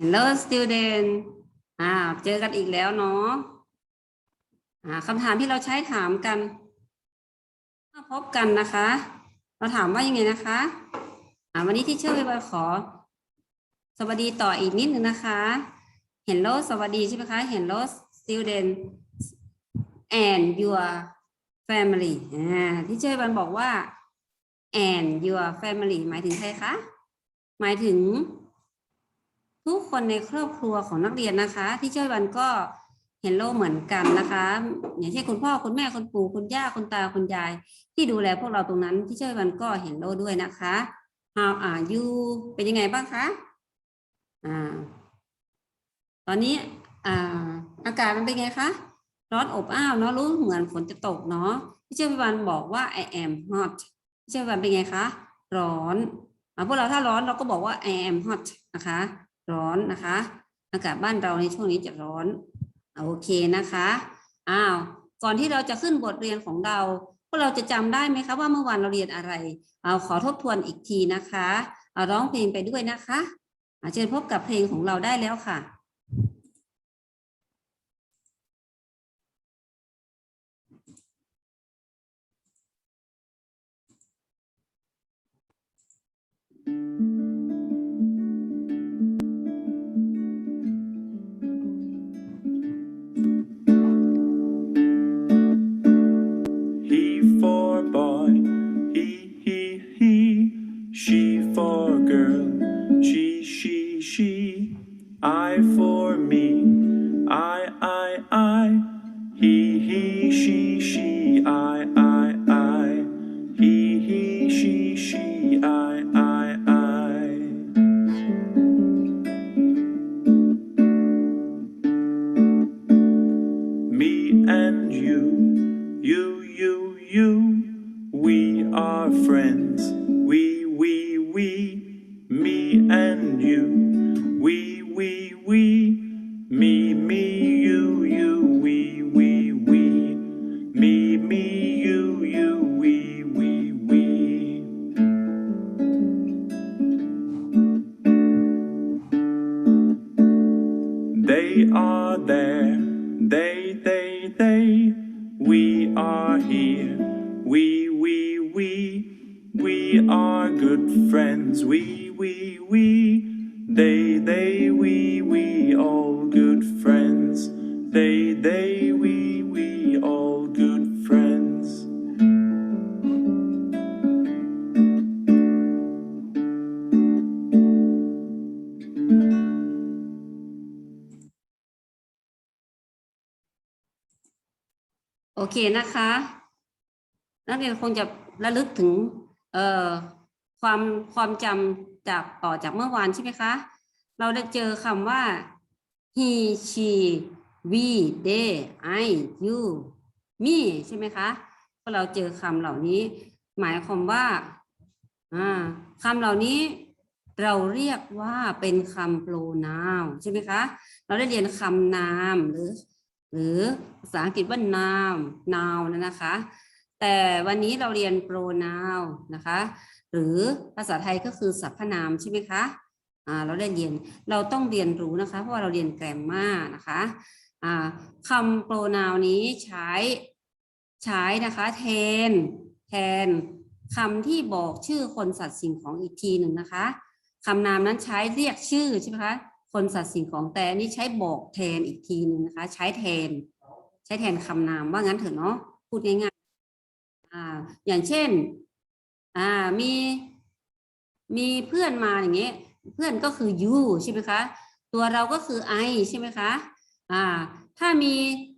Hello student อ่าเจอกันอีกแล้วเนาะอ่าคำถามที่เราใช้ถามกันมาพบกันนะคะ เราถามว่ายังไงนะคะอ่าวันนี้ที่เชื่อไปบขอ สวัสดีต่ออีกนิดนึงนะคะ Hello สวัสดีใช่ไหมคะ Hello student and your family อ่าที่เชื่อบันบอกว่า and your family หมายถึงใครคะ หมายถึง ทุกคนในครอบครัวของนักเรียนนะคะที่ช่วยวันก็เห็นโลเหมือนกันนะคะ อย่างเช่นคุณพ่อคุณแม่คุณปู่คุณย่าคุณตาคุณยาย ที่ดูแลพวกเราตรงนั้นที่ช่วยวันก็เห็นโลด้วยนะคะ How are you เป็นยังไงบ้างคะอ่าตอนนี้อ่าอากาศมันเป็นไงคะร้อนอบอ้าวเนาะรู้เหมือนฝนจะตกเนาะที่เชื่อวันบอกว่า I am hot ที่เชื่อวันเป็นไงคะ ร้อนอ่าพวกเราถ้าร้อนเราก็บอกว่า I am hot นะคะ ร้อนนะคะ อากาศบ้านเราในช่วงนี้จะร้อนอ่าโอเคนะคะอ้าวก่อนที่เราจะขึ้นบทเรียนของเราพวกเราจะจำได้ไหมคะว่าเมื่อวานเราเรียนอะไรเอาขอทบทวนอีกทีนะคะเอาร้องเพลงไปด้วยนะคะอาเชิญพบกับเพลงของเราได้แล้วค่ะ He She for girl, she, she, she. I for เคนะคะ นักเรียนคงจะระลึกถึงเอ่อความความจำจากต่อจากเมื่อวานใช่ไหมคะ เราได้เจอคำว่า he she we they I you me ใช่ไหมคะพอเราเจอคำเหล่านี้ หมายความว่าอ่าคำเหล่านี้เราเรียกว่าเป็นคำโปรนาวใช่ไหมคะ เราได้เรียนคำนามหรือ หรือภาษาอังกฤษว่า noun noun นะนะคะ แต่วันนี้เราเรียน pronoun นะคะ หรือภาษาไทยก็คือสรรพนามใช่ไหมคะอ่าเราได้เรียนเราต้องเรียนรู้นะคะ เพราะว่าเราเรียนแกรมมานะคะอ่าคำ pronoun นี้ใช้ใช้นะคะ แทน แทนคำที่บอกชื่อคนสัตว์สิ่งของอีกทีหนึ่งนะคะคำนามนั้นใช้เรียกชื่อใช่ไหมคะ คนสัตว์สิ่งของแต่อันนี้ใช้บอกแทนอีกทีหนึ่งนะคะ ใช้แทน ใช้แทนคำนามว่างั้นเถอะเนาะพูดง่ายๆอ่า อย่างเช่น อ่ามี มีเพื่อนมาอย่างเงี้ยเพื่อนก็คือ you ใช่ไหมคะ ตัวเราก็คือ I ใช่ไหมคะ อ่า ถ้ามี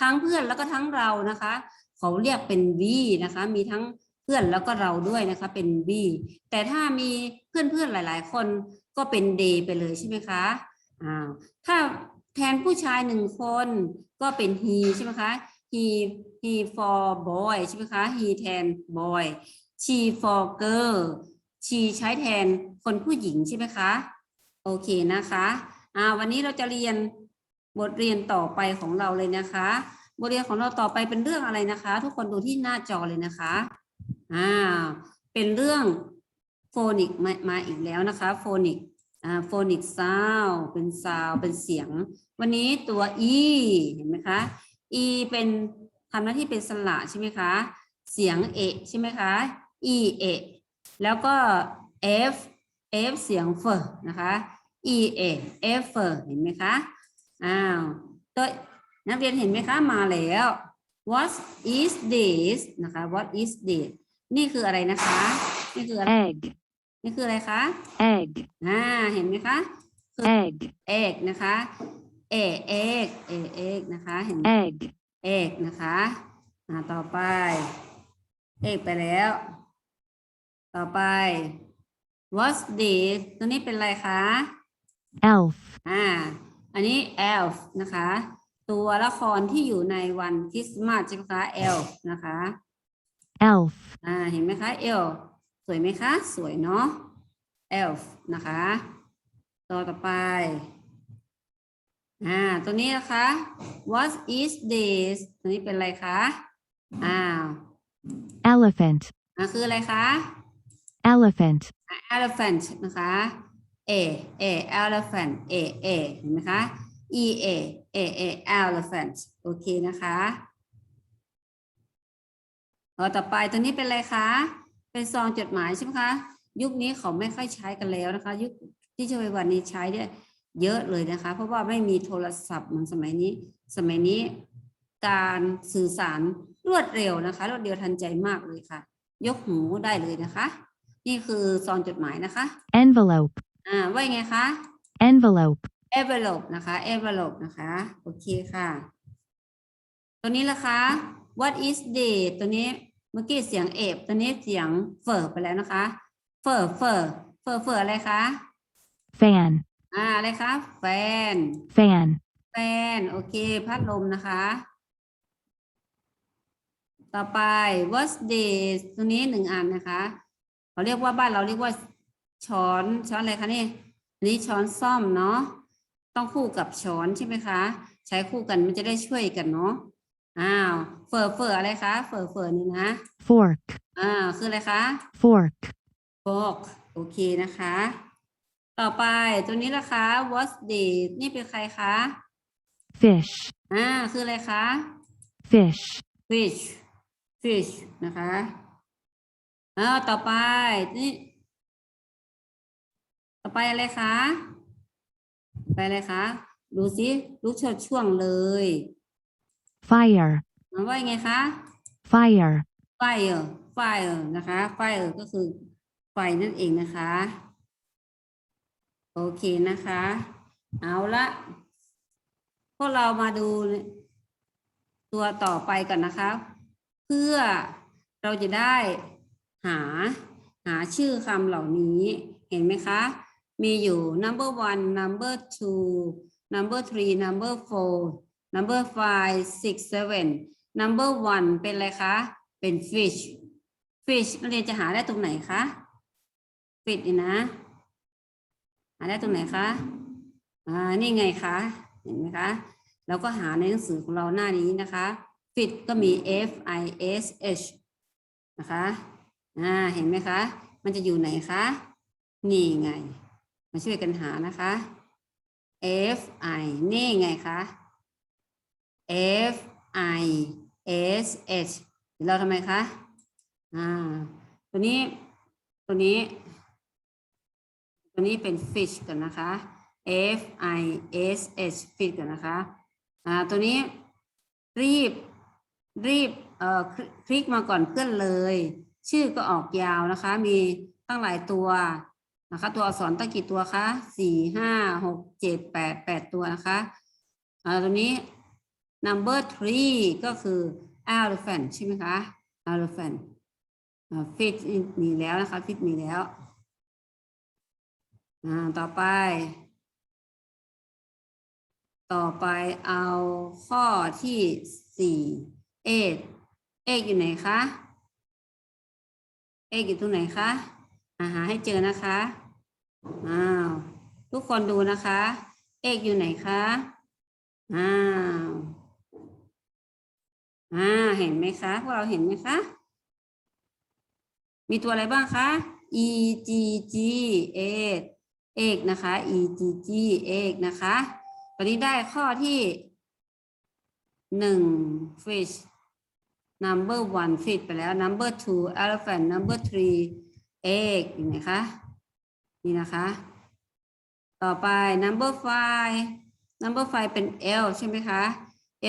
ทั้งเพื่อนแล้วก็ทั้งเรานะคะ เขาเรียกเป็น we นะคะ มีทั้งเพื่อนแล้วก็เราด้วยนะคะ เป็น we แต่ถ้ามีเพื่อนๆหลาย ๆ คนก็เป็น they ไปเลยใช่ไหมคะ อ่าถ้าแทนผู้ชายหนึ่งคนก็เป็น he ใช่ไหมคะ he he for boy ใช่ไหมคะ he แทน boy she for girl she ใช้แทนคนผู้หญิงใช่ไหมคะ โอเคนะคะอ่าวันนี้เราจะเรียนบทเรียนต่อไปของเราเลยนะคะ บทเรียนของเราต่อไปเป็นเรื่องอะไรนะคะ ทุกคนดูที่หน้าจอเลยนะคะอ่าเป็นเรื่องโฟนิกมามาอีกแล้วนะคะโฟนิก อ่า phonic sound เป็น sound เป็นเสียง วันนี้ตัว e เห็นไหมคะ e เป็นทำหน้าที่เป็นสระใช่ไหมคะ เสียงเอะใช่ไหมคะ e เอะแล้วก็ f f เสียงเฟนะคะ e a f เฟเห็นไหมคะอ้าวตัวนักเรียนเห็นไหมคะมาแล้ว what is this นะคะ what is this นี่คืออะไรนะคะ นี่คืออะไร egg, นี่คืออะไรคะ egg, อ่า เห็นไหมคะ egg, เอกนะคะ เอเอกเอเอกนะคะ เห็น egg, เอกนะคะอ่าต่อไปเอกไปแล้ว ต่อไป what's this ตัวนี้เป็นอะไรคะ elf, อ่า อันนี้ elf นะคะ ตัวละครที่อยู่ในวันคริสต์มาสใช่ไหมคะ elf นะคะ elf, อ่า เห็นไหมคะ elf สวยไหมคะ สวยเนาะ elf นะคะตัวต่อไป อ่า ตัวนี้นะคะ what is this ตัวนี้เป็นอะไรคะอ้าว elephant, อ่าคืออะไรคะ elephant, elephant นะคะ a a elephant a a เห็นไหมคะ e a a a elephant โอเคนะคะเอาต่อไปตัวนี้เป็นอะไรคะ เป็นซองจดหมายใช่ไหมคะ ยุคนี้เขาไม่ค่อยใช้กันแล้วนะคะ ยุคที่ช่วยวันนี้ใช้เนี่ยเยอะเลยนะคะ เพราะว่าไม่มีโทรศัพท์เหมือนสมัยนี้ สมัยนี้การสื่อสารรวดเร็วนะคะ รวดเร็วทันใจมากเลยค่ะ ยกหูได้เลยนะคะ นี่คือซองจดหมายนะคะ envelope, อ่าว่ายังไงคะ envelope, envelope นะคะ envelope นะคะ โอเคค่ะ ตัวนี้ละคะ what is this ตัวนี้ เมื่อกี้เสียงเอบตัวนี้เสียงเฟอร์ไปแล้วนะคะ เฟอร์เฟอร์เฟอร์เฟอร์อะไรคะ fan, อ่าอะไรคะแฟน fan, แฟนโอเค พัดลมนะคะ ต่อไป what's this ตัวนี้หนึ่งอันนะคะเขาเรียกว่าบ้านเราเรียกว่าช้อนช้อนอะไรคะนี่อันนี้ช้อนซ่อมเนาะต้องคู่กับช้อนใช่ไหมคะ ใช้คู่กันมันจะได้ช่วยกันเนาะ อ้าวเฟอร์เฟอร์อะไรคะเฟอร์เฟอร์นี่นะ fork, อ่าคืออะไรคะ fork, fork โอเคนะคะ ต่อไปตัวนี้ละคะ what's this นี่เป็นใครคะ fish, อ่าคืออะไรคะ fish, fish fish นะคะอ้าวต่อไปนี่ต่อไปอะไรคะ ไปอะไรคะ ดูสิลูกชดช่วงเลย fire, มันว่ายังไงคะ fire, fire fire นะคะ fire ก็คือไฟนั่นเองนะคะ โอเคนะคะ เอาละพวกเรามาดูตัวต่อไปกันนะคะ เพื่อเราจะได้หาหาชื่อคำเหล่านี้ เห็นไหมคะ มีอยู่ number one number two number three number four number five six seven number one เป็นอะไรคะ เป็น fish fish นักเรียนจะหาได้ตรงไหนคะ fish นี่นะหาได้ตรงไหนคะ อ่า นี่ไงคะ เห็นไหมคะ เราก็หาในหนังสือของเราหน้านี้นะคะ fit ก็มี f i s h นะคะ อ่า เห็นไหมคะ มันจะอยู่ไหนคะ นี่ไง มาช่วยกันหานะคะ f i นี่ไงคะ f i s h เราทำไมคะ อ่า ตัวนี้ ตัวนี้ ตัวนี้เป็น fish กันนะคะ F I S H fish กันนะคะ อ่า ตัวนี้รีบ รีบ เอ่อ คลิกมาก่อนเพื่อนเลย ชื่อก็ออกยาวนะคะ มีตั้งหลายตัวนะคะ ตัวอักษรตั้งกี่ตัวคะสี่ห้าหกเจ็ดแปดแปดตัวนะคะ อ่า ตัวนี้ number three ก็คือ elephant ใช่ไหมคะ elephant fish มีแล้วนะคะ fish มีแล้วอ่าต่อไป ต่อไปเอาข้อที่สี่เอกเอกอยู่ไหนคะเอกอยู่ตรงไหนคะอาหาให้เจอนะคะอ้าวทุกคนดูนะคะ เอกอยู่ไหนคะอ้าว อ่าเห็นไหมคะพวกเราเห็นไหมคะ มีตัวอะไรบ้างคะ e g g เอก egg นะคะ e g g egg นะคะ ตอนนี้ได้ข้อที่หนึ่ง fish number one fish ไปแล้ว number two elephant number three egg เห็นไหมคะนี่นะคะ ต่อไป number five number five เป็น L ใช่ไหมคะ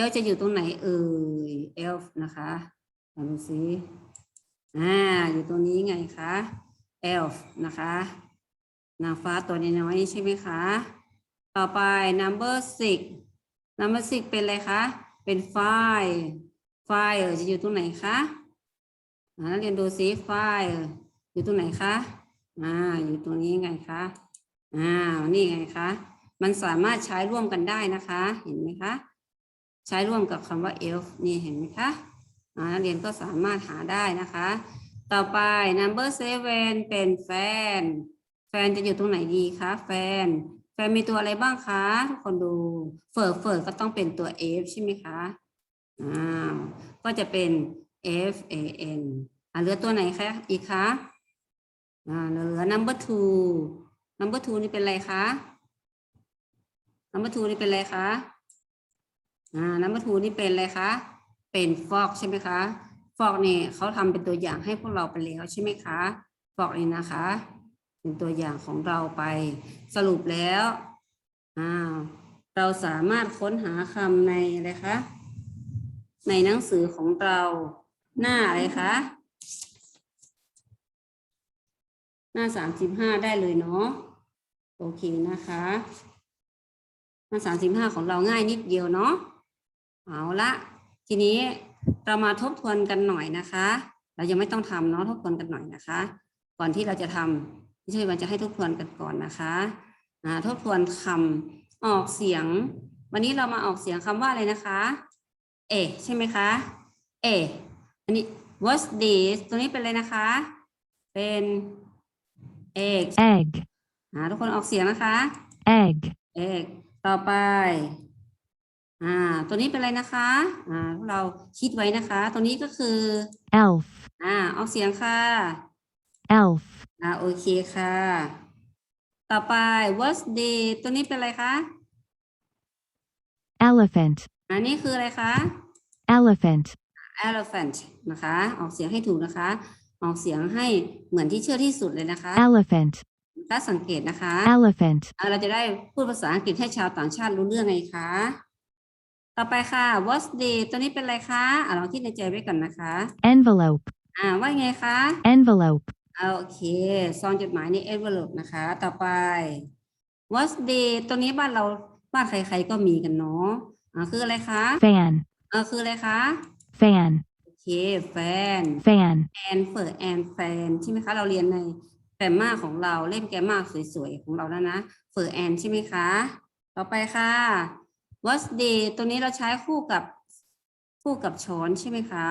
L จะอยู่ตรงไหนเอ่ย L นะคะลองดูสิอ่าอยู่ตรงนี้ไงคะ elf นะคะนางฟ้าตัวน้อยใช่ไหมคะ ต่อไป number six number six เป็นอะไรคะ เป็น fire fire จะอยู่ตรงไหนคะอ่านักเรียนดูสิ fire อยู่ตรงไหนคะ อ่า อยู่ตรงนี้ไงคะ อ่า นี่ไงคะ มันสามารถใช้ร่วมกันได้นะคะ เห็นไหมคะ ใช้ร่วมกับคำว่า elf นี่เห็นไหมคะนักเรียนก็สามารถหาได้นะคะ ต่อไป number seven เป็นแฟน แฟนจะอยู่ตรงไหนดีคะ แฟน แฟนมีตัวอะไรบ้างคะ ทุกคนดูเฟิร์เฟิร์ก็ต้องเป็นตัว f ใช่ไหมคะอ่าวก็จะเป็น f a n อ่าเหลือตัวไหนคะอีกคะอ่าเหลือ number two number two นี่เป็นอะไรคะ number two นี่เป็นอะไรคะ อ่า number two นี่เป็นอะไรคะ เป็นฟอกใช่ไหมคะ ฟอกเนี่ยเขาทำเป็นตัวอย่างให้พวกเราไปแล้วใช่ไหมคะ ฟอกนี่นะคะ เป็นตัวอย่างของเราไปสรุปแล้วอ่าเราสามารถค้นหาคำในอะไรคะ ในหนังสือของเราหน้าอะไรคะ หน้าสามสิบห้าได้เลยเนาะโอเคนะคะ หน้าสามสิบห้าของเราง่ายนิดเดียวเนาะ เอาละทีนี้เรามาทบทวนกันหน่อยนะคะ เรายังไม่ต้องทำเนาะทบทวนกันหน่อยนะคะ ก่อนที่เราจะทำไม่ใช่ว่าจะให้ทบทวนกันก่อนนะคะอ่าทบทวนคำออกเสียง วันนี้เรามาออกเสียงคำว่าอะไรนะคะ เอใช่ไหมคะ เออันนี้ what's this ตัวนี้เป็นอะไรนะคะ เป็น egg egg, อ่าทุกคนออกเสียงนะคะ egg, egg ต่อไป อ่า ตัวนี้เป็นอะไรนะคะ อ่าพวกเราคิดไว้นะคะ ตัวนี้ก็คือ elf, อ่า ออกเสียงค่ะ elf, อ่า โอเคค่ะ ต่อไป what's the ตัวนี้เป็นอะไรคะ elephant, อันนี้คืออะไรคะ elephant, elephant นะคะ ออกเสียงให้ถูกนะคะ ออกเสียงให้เหมือนที่เชื่อที่สุดเลยนะคะ elephant, ถ้าสังเกตนะคะ elephant, อ่าเราจะได้พูดภาษาอังกฤษให้ชาวต่างชาติรู้เรื่องไงคะ ต่อไปค่ะ what's the ตัวนี้เป็นอะไรคะอ่าลองคิดในใจไว้ก่อนนะคะ envelope, อ่าว่าไงคะ envelope, อ่าโอเค ซองจดหมายนี่ envelope นะคะ ต่อไป what's the ตัวนี้บ้านเราบ้านใครๆก็มีกันเนาะอ่าคืออะไรคะ fan, อ่าคืออะไรคะ fan, โอเคแฟน fan, แอนเฟิร์แอนแฟนใช่ไหมคะ เราเรียนในแกรมมาของเราเล่มแกรมมาสวยๆของเราแล้วนะ เฟิร์แอนใช่ไหมคะ ต่อไปค่ะ what's the ตัวนี้เราใช้คู่กับคู่กับช้อนใช่ไหมคะ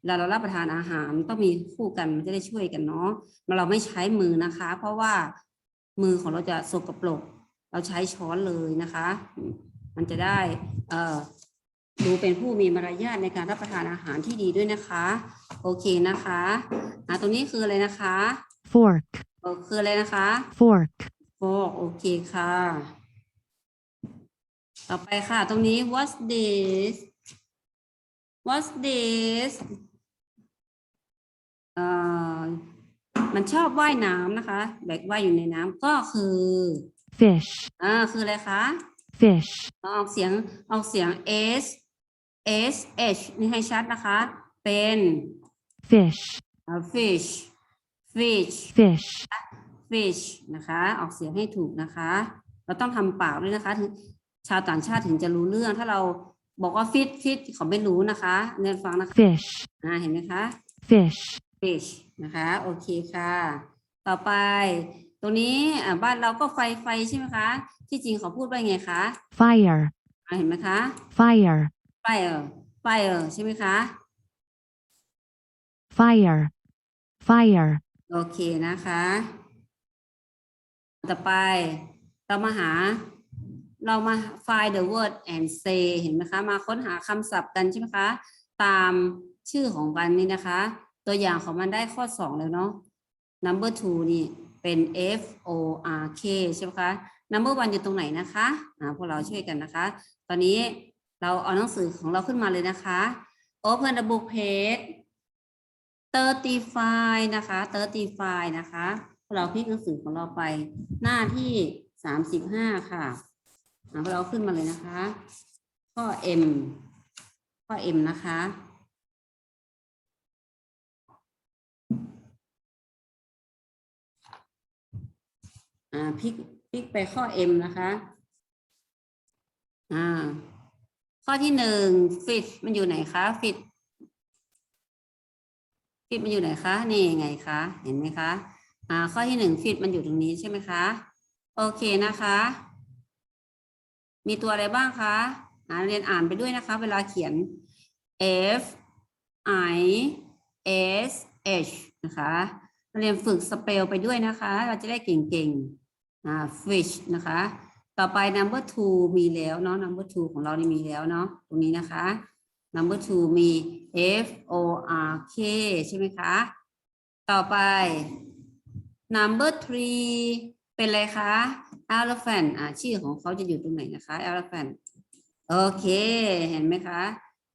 เวลาเรารับประทานอาหารต้องมีคู่กันมันจะได้ช่วยกันเนาะเราไม่ใช้มือนะคะ เพราะว่ามือของเราจะสกปรกเราใช้ช้อนเลยนะคะอืมมันจะได้เอ่อดูเป็นผู้มีมารยาทในการรับประทานอาหารที่ดีด้วยนะคะ โอเคนะคะอ่าตรงนี้คืออะไรนะคะ fork, เออคืออะไรนะคะ fork, โฟกโอเคค่ะ ต่อไปค่ะ ตรงนี้ what's this what's this เอ่อมันชอบว่ายน้ำนะคะ แบบว่ายอยู่ในน้ำก็คือ fish, อ่าคืออะไรคะ fish, ออกเสียงออกเสียง s s h นี่ให้ชัดนะคะ เป็น fish, อ่า fish fish fish, fish นะคะ ออกเสียงให้ถูกนะคะ เราต้องทำปากด้วยนะคะถึง ชาวต่างชาติถึงจะรู้เรื่อง ถ้าเราบอกว่า fish fish เขาไม่รู้นะคะเรียนฟังนะคะ fish, อ่าเห็นไหมคะ fish, fish นะคะ โอเคค่ะ ต่อไป ตรงนี้อ่าบ้านเราก็ไฟไฟใช่ไหมคะ ที่จริงเขาพูดว่าไงคะ fire, อ่าเห็นไหมคะ fire, fire fire ใช่ไหมคะ fire, fire, โอเคนะคะ ต่อไปเรามาหา เรามา find the word and say เห็นไหมคะ มาค้นหาคำศัพท์กันใช่ไหมคะ ตามชื่อของวันนี้นะคะ ตัวอย่างของมันได้ข้อสองแล้วเนาะ number two นี่เป็น F O R K ใช่ไหมคะ number one อยู่ตรงไหนนะคะอ่าพวกเราช่วยกันนะคะ ตอนนี้เราเอาหนังสือของเราขึ้นมาเลยนะคะ open the book page 35นะคะ35นะคะพวกเราพลิกหนังสือของเราไปหน้าที่ 35 ค่ะ เราขึ้นมาเลยนะคะ ข้อ M ข้อ M นะคะ อ่าพลิกพลิกไปข้อ M นะคะ อ่า ข้อที่หนึ่ง fit มันอยู่ไหนคะ fit fit มันอยู่ไหนคะ นี่ไงคะ เห็นไหมคะ อ่า ข้อที่หนึ่ง fit มันอยู่ตรงนี้ใช่ไหมคะ โอเคนะคะ มีตัวอะไรบ้างคะอ่าเรียนอ่านไปด้วยนะคะ เวลาเขียน F I S H นะคะเรียนฝึกสเปลไปด้วยนะคะ เราจะได้เก่งๆอ่า fish นะคะ ต่อไป number two มีแล้วเนาะ number two ของเรานี่มีแล้วเนาะตรงนี้นะคะ number two มี F O R K ใช่ไหมคะ ต่อไป number three เป็นอะไรคะ elephant อ่าชื่อของเขาจะอยู่ตรงไหนนะคะ elephant โอเค เห็นไหมคะ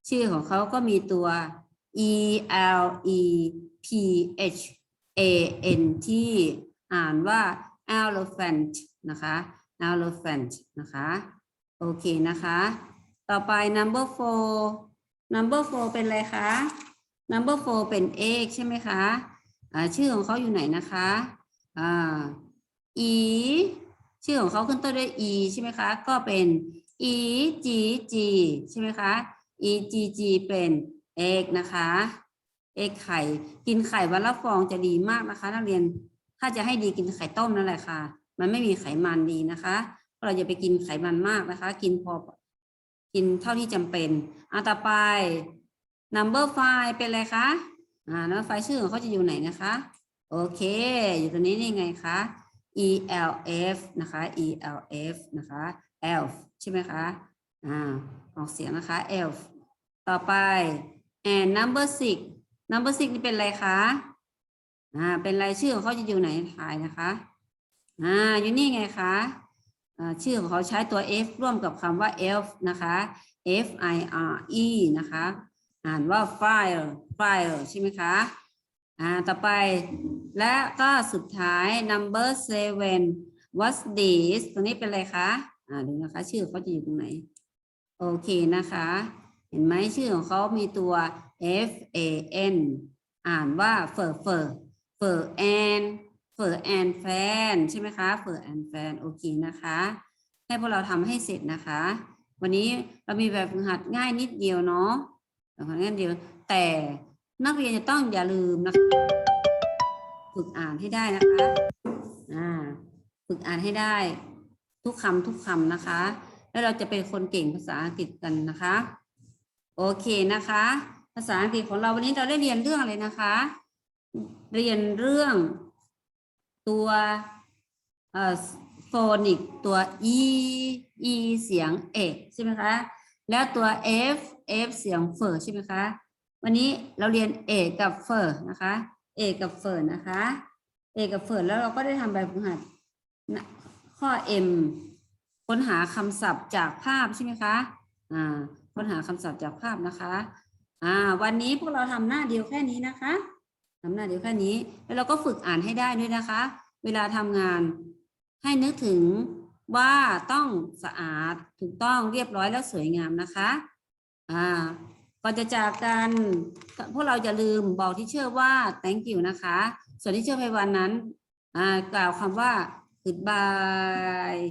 ชื่อของเขาก็มีตัว E L E P H A N ที่อ่านว่า elephant นะคะ elephant นะคะ โอเคนะคะ ต่อไป number four number four เป็นอะไรคะ number four เป็น egg ใช่ไหมคะ อ่า ชื่อของเขาอยู่ไหนนะคะ อ่า e ชื่อของเขาขึ้นต้นด้วย e ใช่ไหมคะ ก็เป็น e g g ใช่ไหมคะ e g g เป็น egg นะคะเอกไข่ กินไข่วันละฟองจะดีมากนะคะ นักเรียน ถ้าจะให้ดีกินไข่ต้มนั่นแหละค่ะ มันไม่มีไขมันดีนะคะเราอย่าไปกินไขมันมากนะคะ กินพอ กินเท่าที่จำเป็นอะต่อไป number five เป็นอะไรคะอ่า number five ชื่อของเขาจะอยู่ไหนนะคะ โอเค อยู่ตรงนี้นี่ไงคะ E L F นะคะ E L F นะคะ elf ใช่ไหมคะ อ่า ออกเสียงนะคะ elf ต่อไป and number six number six นี่เป็นอะไรคะ อ่า เป็นรายชื่อของเขาจะอยู่ไหนถ่ายนะคะ อ่า อยู่นี่ไงคะอ่าชื่อของเขาใช้ตัว F ร่วมกับคำว่า elf นะคะ F I R E นะคะ อ่านว่า fire fire ใช่ไหมคะ อ่าต่อไปและก็สุดท้าย number seven what's this ตรงนี้เป็นอะไรคะอ่าดูนะคะ ชื่อเขาจะอยู่ตรงไหน โอเคนะคะ เห็นไหมชื่อของเขามีตัว F A N อ่านว่าเฟอร์เฟอร์เฟอร์แอนเฟอร์แอนแฟนใช่ไหมคะเฟอร์แอนแฟนโอเคนะคะ ให้พวกเราทำให้เสร็จนะคะ วันนี้เรามีแบบฝึกหัดง่ายนิดเดียวเนาะแบบง่ายนิดเดียวแต่ นักเรียนจะต้องอย่าลืมนะคะฝึกอ่านให้ได้นะคะอ่าฝึกอ่านให้ได้ ทุกคำทุกคำนะคะ แล้วเราจะเป็นคนเก่งภาษาอังกฤษกันนะคะ โอเคนะคะ ภาษาอังกฤษของเราวันนี้เราได้เรียนเรื่องอะไรนะคะ เรียนเรื่องตัวเอ่อโฟนิกตัว e e เสียงเอกใช่ไหมคะ แล้วตัว f f เสียงเฟอใช่ไหมคะ วันนี้เราเรียนเอกกับเฟอนะคะเอกกับเฟอนะคะเอกกับเฟอแล้วเราก็ได้ทำแบบฝึกหัดข้อ M ค้นหาคำศัพท์จากภาพใช่ไหมคะอ่าค้นหาคำศัพท์จากภาพนะคะอ่าวันนี้พวกเราทำหน้าเดียวแค่นี้นะคะทำหน้าเดียวแค่นี้ แล้วเราก็ฝึกอ่านให้ได้ด้วยนะคะ เวลาทำงานให้นึกถึงว่าต้องสะอาดถูกต้องเรียบร้อยและสวยงามนะคะ อ่า ก่อนจะจากกันพวกเราจะลืมบอกที่เชื่อว่า thank you นะคะ ส่วนที่เชื่อไปวันนั้นอ่ากล่าวคำว่า goodbye